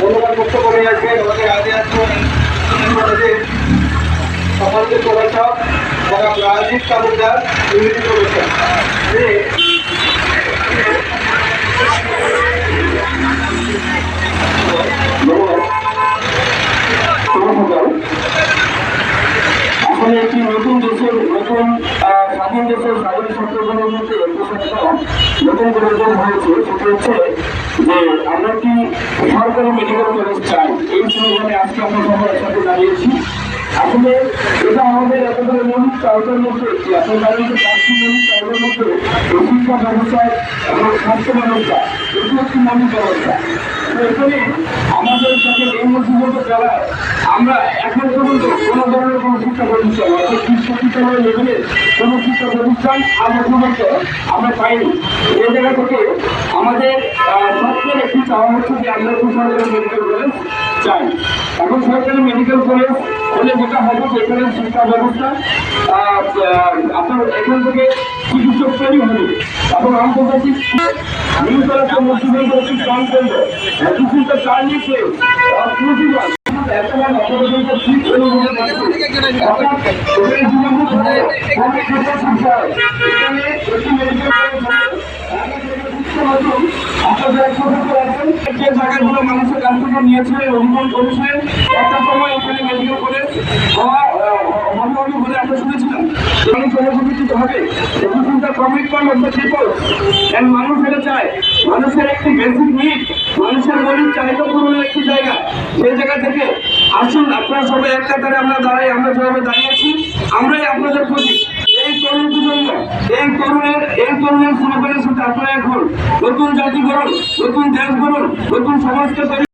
ধন্যবাদ মুক্ত করে আসবেন আমাদের আগে আসবেন সমাজের প্রবর্তক যারা রাজীব তালুকদার ইংরেজি করেছেন আসলে একটি নতুন দেশের, নতুন স্বাধীন দেশের স্বাধীন ছাত্রগুলোর মধ্যে নতুন করে হয়েছে, সেটা হচ্ছে যে আমরা কি সরকারি মেডিকেল কলেজ চাই। এই স্লোগানে আজকে আমরা সবার সাথে দাঁড়িয়েছি। আসলে এটা আমাদের একেবারে মৌলিক চাহিদার মধ্যে একটি, আসলে মৌলিক চাহিদার এই শিক্ষা ব্যবস্থা এবং স্বাস্থ্য ব্যবস্থা এটি একটি মৌলিক ব্যবস্থা তো এখানে আমাদের সাথে এই মুসিবত জেলায় আমরা এখন পর্যন্ত কোনো ধরনের কোনো শিক্ষা প্রতিষ্ঠান অর্থাৎ বিশ্ববিদ্যালয় লেভেলের কোনো শিক্ষা প্রতিষ্ঠান আমরা পর্যন্ত আমরা পাইনি এই জায়গা থেকে আমাদের সবচেয়ে একটি চাওয়া হচ্ছে যে আমরা সরকারি মেডিকেল কলেজ চাই এখন সরকারি মেডিকেল কলেজ হলে যেটা হবে সেখানে শিক্ষা ব্যবস্থা আপনার এখান থেকে করে মানুষের কাছ থেকে নিয়েছিলেন অভিমান করেছিলেন একটা সময় এখানে মেডিকেল হবে আমরা শুনেছিলাম মানুষ অনুভূতিত হবে is the commitment of the people. And মানুষ এটা চায়, মানুষের একটি বেসিক নিড মানুষের মৌলিক চাহিদা পূরণের একটি জায়গা। সেই জায়গা থেকে আসুন, আপনারা সবাই এক কাতারে আমরা দাঁড়াই, আমরা যেভাবে দাঁড়িয়েছি আমরাই আপনাদের প্রতি। এই তরুণ প্রজন্ম এই তরুণের এই তরুণের স্লোগানের সাথে আপনারা এখন নতুন জাতি গড়ুন, নতুন দেশ গড়ুন, নতুন সমাজকে তৈরি